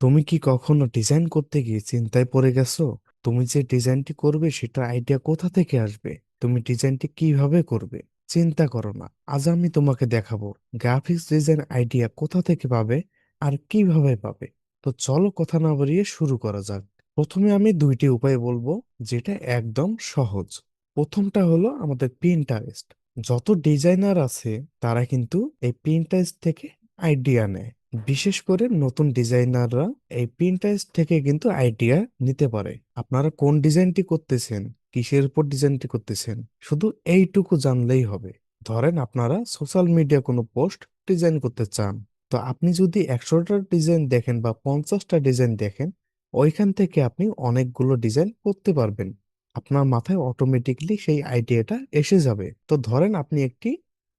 তুমি কি কখনো ডিজাইন করতে গিয়ে চিন্তায় পড়ে গেছো? তুমি যে ডিজাইনটি করবে সেটা আইডিয়া কোথা থেকে আসবে? তুমি ডিজাইনটি কীভাবে করবে? চিন্তা করো না, আজ আমি তোমাকে দেখাবো গ্রাফিক্স ডিজাইন আইডিয়া কোথা থেকে পাবে আর কীভাবে পাবে। তো চলো কথা না বাড়িয়ে শুরু করা যাক। প্রথমে আমি দুইটি উপায় বলব যেটা একদম সহজ। প্রথমটা হলো আমাদের পিন্টারেস্ট যত ডিজাইনার আছে তারা কিন্তু এই পিন্টারেস্ট থেকে আইডিয়া নেয়। বিশেষ করে নতুন ডিজাইনাররা এই পিন্টারেস্ট থেকে কিন্তু আইডিয়া নিতে পারে। আপনারা কোন ডিজাইনটি করতেছেন, কিসের উপর ডিজাইনটি করতেছেন, শুধু এইটুকু জানলেই হবে। ধরেন আপনারা সোশ্যাল মিডিয়া কোনো পোস্ট ডিজাইন করতে চান, তো আপনি যদি একশোটা ডিজাইন দেখেন বা পঞ্চাশটা ডিজাইন দেখেন, ওইখান থেকে আপনি অনেকগুলো ডিজাইন করতে পারবেন। আপনার মাথায় অটোমেটিকলি সেই আইডিয়াটা এসে যাবে। তো ধরেন আপনি একটি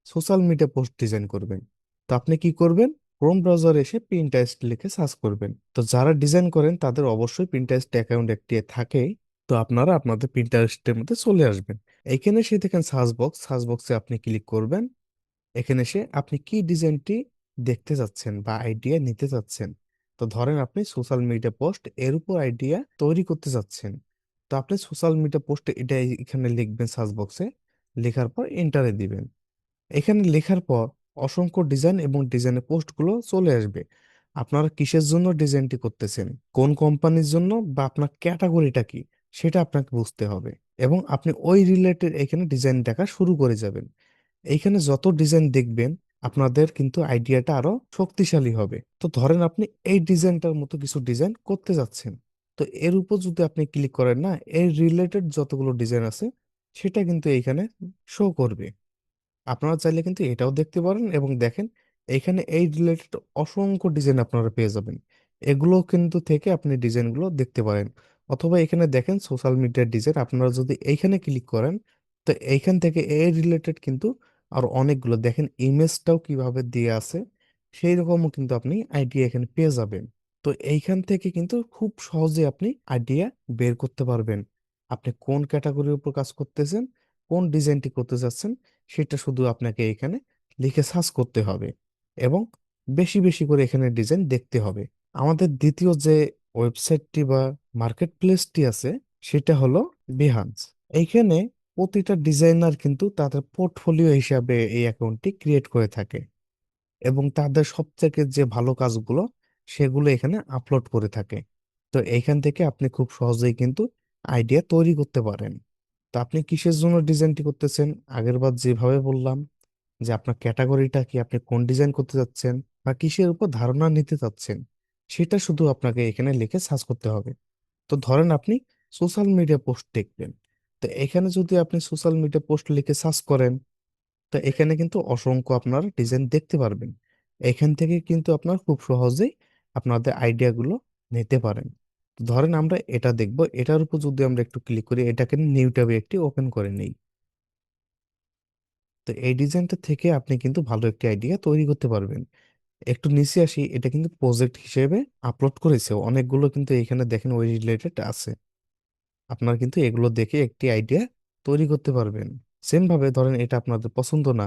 সোশ্যাল মিডিয়া পোস্ট ডিজাইন করবেন। তো আপনি কি করবেন? ক্রোম ব্রাউজার এসে পিন্টারেস্ট লিখে সার্চ করবেন। তো যারা ডিজাইন করেন, তাদের অবশ্যই পিন্টারেস্ট অ্যাকাউন্ট একটি থাকে তো আপনারা আপনাদের পিন্টারেস্টের মধ্যে চলে আসবেন। এখানে এসে দেখেন সার্চ বক্স সার্চ বক্সে আপনি ক্লিক করবেন। এখানে এসে আপনি কি ডিজাইনটি দেখতে চাচ্ছেন বা আইডিয়া নিতে চাচ্ছেন তো ধরেন আপনি সোশ্যাল মিডিয়া পোস্ট এর উপর আইডিয়া তৈরি করতে চাচ্ছেন তো আপনি সোশ্যাল মিডিয়া পোস্টে এটা এখানে লিখবেন সার্চ বক্সে লেখার পর এন্টারে দিবেন। এখানে লেখার পর অসংখ্য ডিজাইন এবং ডিজাইনের পোস্টগুলো চলে আসবে। আপনারা কিসের জন্য ডিজাইনটি করতেছেন? কোন কোম্পানির জন্য বা আপনার ক্যাটাগরিটা কি? সেটা আপনাকে বুঝতে হবে এবং আপনি ওই রিলেটেড এখানে ডিজাইন দেখা শুরু করে যাবেন। এইখানে যত ডিজাইন দেখবেন, আপনাদের কিন্তু আইডিয়াটা আরও শক্তিশালী হবে। তো ধরেন আপনি এই ডিজাইনটার মতো কিছু ডিজাইন করতে যাচ্ছেন। তো এর উপর যদি আপনি ক্লিক করেন না এর রিলেটেড যতগুলো ডিজাইন আছে, সেটা কিন্তু এইখানে শো করবে। আপনারা চাইলে কিন্তু এটাও দেখতে পারেন এবং দেখেন, এখানে এই রিলেটেড অসংখ্য ডিজাইন আপনারা পেয়ে যাবেন। এগুলো কিন্তু থেকে আপনি ডিজাইনগুলো দেখতে পারেন। অথবা এখানে দেখেন সোশ্যাল মিডিয়ার ডিজাইন আপনারা যদি এইখানে ক্লিক করেন, তো এইখান থেকে এই রিলেটেড কিন্তু আর অনেকগুলো। দেখেন ইমেজটাও কীভাবে দিয়ে আছে সেই রকমও কিন্তু আপনি আইডিয়া এখানে পেয়ে যাবেন। তো এইখান থেকে কিন্তু খুব সহজে আপনি আইডিয়া বের করতে পারবেন। আপনি কোন ক্যাটাগরির উপর কাজ করতেছেন কোন ডিজাইনটি করতে চাচ্ছেন সেটা শুধু আপনাকে এখানে লিখে সার্চ করতে হবে এবং বেশি বেশি করে এখানে ডিজাইন দেখতে হবে। আমাদের দ্বিতীয় যে ওয়েবসাইটটি বা মার্কেট প্লেসটি আছে, সেটা হলো বিহান্স এইখানে প্রতিটা ডিজাইনার কিন্তু তাদের পোর্টফোলিও হিসাবে এই অ্যাকাউন্টটি ক্রিয়েট করে থাকে এবং তাদের সবথেকে যে ভালো কাজগুলো, সেগুলো এখানে আপলোড করে থাকে। তো এইখান থেকে আপনি খুব সহজেই কিন্তু আইডিয়া তৈরি করতে পারেন। তো আপনি কিসের জন্য ডিজাইনটি করতেছেন? আগেরবার যেভাবে বললাম যে আপনার ক্যাটাগরিটা কি আপনি কোন ডিজাইন করতে যাচ্ছেন বা কিসের উপর ধারণা নিতে চাচ্ছেন, সেটা শুধু আপনাকে এখানে লিখে সার্চ করতে হবে। তো ধরেন আপনি সোশ্যাল মিডিয়া পোস্ট দেখবেন। তো এখানে যদি আপনি সোশ্যাল মিডিয়া পোস্ট লিখে সার্চ করেন, তো এখানে কিন্তু অসংখ্য আপনার ডিজাইন দেখতে পারবেন। এখান থেকে কিন্তু আপনার খুব সহজেই আপনাদের আইডিয়াগুলো নিতে পারেন। ধরেন আমরা এটা দেখব, এটার উপর যদি আমরা একটু ক্লিক করি, এটাকে নিউ ট্যাবে একটি ওপেন করে নেই। তো এই ডিজাইনটা থেকে আপনি কিন্তু ভালো একটি আইডিয়া তৈরি করতে পারবেন। একটু নিচে আসি, এটা কিন্তু প্রজেক্ট হিসেবে আপলোড করেছে। অনেকগুলো কিন্তু এখানে দেখেন ওই রিলেটেড আছে। আপনার কিন্তু এগুলো দেখে একটি আইডিয়া তৈরি করতে পারবেন। সেম ভাবে ধরেন এটা আপনাদের পছন্দ না,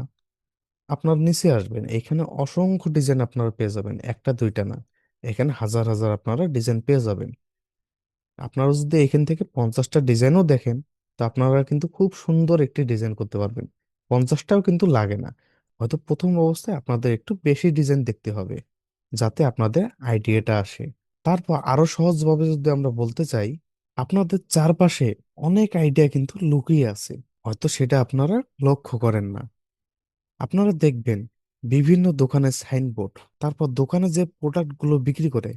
আপনার নিচে আসবেন। এখানে অসংখ্য ডিজাইন আপনারা পেয়ে যাবেন, একটা, দুইটা না। এখানে হাজার হাজার আপনারা ডিজাইন পেয়ে যাবেন। আপনারা যদি এখান থেকে পঞ্চাশটা ডিজাইনও দেখেন, তো আপনারা কিন্তু খুব সুন্দর একটি ডিজাইন করতে পারবেন। পঞ্চাশটাও কিন্তু লাগে না। হয়তো প্রথম অবস্থায় আপনাদের একটু বেশি ডিজাইন দেখতে হবে, যাতে আপনাদের আইডিয়াটা আসে। তারপর আরও সহজভাবে যদি আমরা বলতে চাই, আপনাদের চারপাশে অনেক আইডিয়া কিন্তু লুকিয়ে আছে। হয়তো সেটা আপনারা লক্ষ্য করেন না। আপনারা দেখবেন বিভিন্ন দোকানের সাইনবোর্ড, তারপর দোকানে যে প্রোডাক্টগুলো বিক্রি করে,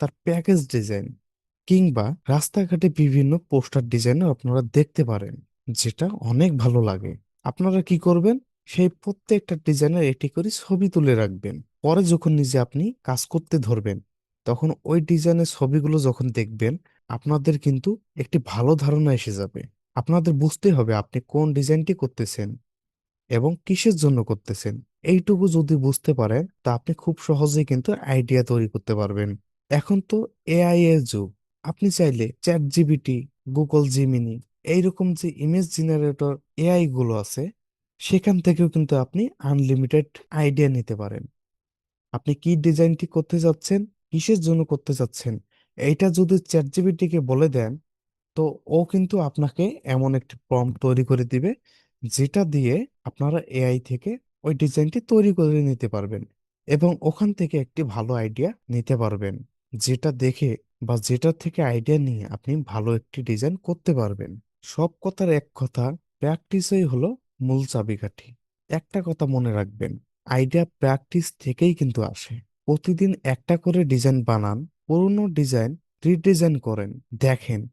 তার প্যাকেজ ডিজাইন কিংবা রাস্তাঘাটে বিভিন্ন পোস্টার ডিজাইনও আপনারা দেখতে পারেন, যেটা অনেক ভালো লাগে। আপনারা কি করবেন? সেই প্রত্যেকটা ডিজাইনের একটি করে ছবি তুলে রাখবেন। পরে যখন নিজে আপনি কাজ করতে ধরবেন, তখন ওই ডিজাইনের ছবিগুলো যখন দেখবেন, আপনাদের কিন্তু একটি ভালো ধারণা এসে যাবে। আপনাদের বুঝতে হবে আপনি কোন ডিজাইনটি করতেছেন এবং কিসের জন্য করতেছেন। এইটুকু যদি বুঝতে পারেন, তা আপনি খুব সহজেই কিন্তু আইডিয়া তৈরি করতে পারবেন। এখন তো এআই এর যুগ। আপনি চাইলে চ্যাট জিপিটি গুগল জিমিনি এইরকম যে ইমেজ জেনারেটর এআই গুলো আছে, সেখান থেকেও কিন্তু আপনি আনলিমিটেড আইডিয়া নিতে পারেন। আপনি কি ডিজাইনটি করতে যাচ্ছেন কিসের জন্য করতে চাচ্ছেন, এইটা যদি চ্যাট জিপিটিকে বলে দেন, তো ও কিন্তু আপনাকে এমন একটি প্রম্পট তৈরি করে দিবে, যেটা দিয়ে আপনারা এআই থেকে ওই ডিজাইনটি তৈরি করে নিতে পারবেন এবং ওখান থেকে একটি ভালো আইডিয়া নিতে পারবেন। যেটা দেখে বা যেটা থেকে আইডিয়া নিয়ে আপনি ভালো একটি ডিজাইন করতে পারবেন। সব কথার এক কথা প্র্যাকটিসই হলো মূল চাবিকাঠি। একটা কথা মনে রাখবেন আইডিয়া প্র্যাকটিস থেকেই কিন্তু আসে। প্রতিদিন একটা করে ডিজাইন বানান, পুরনো ডিজাইন রিডিজাইন করেন, দেখেন,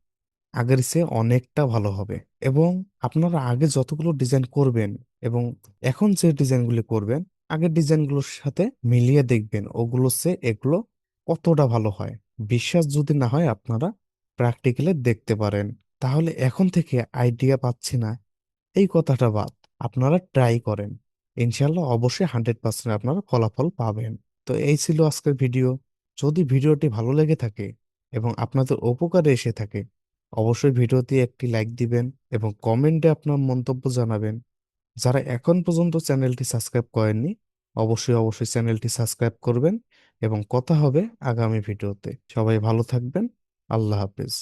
আগের চেয়ে অনেকটা ভালো হবে। এবং আপনারা আগে যতগুলো ডিজাইন করবেন এবং এখন যে ডিজাইনগুলি করবেন, আগের ডিজাইনগুলোর সাথে মিলিয়ে দেখবেন ওগুলো সে এগুলো কতটা ভালো হয়? বিশ্বাস যদি না হয় আপনারা প্র্যাকটিক্যালে দেখতে পারেন। তাহলে এখন থেকে আইডিয়া পাচ্ছি না। এই কথাটা বাদ, আপনারা ট্রাই করেন। ইনশাল্লাহ অবশ্যই হান্ড্রেড পার্সেন্ট আপনারা ফলাফল পাবেন। তো এই ছিল আজকের ভিডিও যদি ভিডিওটি ভালো লেগে থাকে এবং আপনাদের উপকারে এসে থাকে, অবশ্যই ভিডিওতে একটি লাইক দিবেন এবং কমেন্টে আপনার মন্তব্য জানাবেন। যারা এখন পর্যন্ত চ্যানেলটি সাবস্ক্রাইব করেননি, অবশ্যই অবশ্যই চ্যানেলটি সাবস্ক্রাইব করবেন। এবং কথা হবে আগামী ভিডিওতে। সবাই ভালো থাকবেন। আল্লাহ হাফেজ।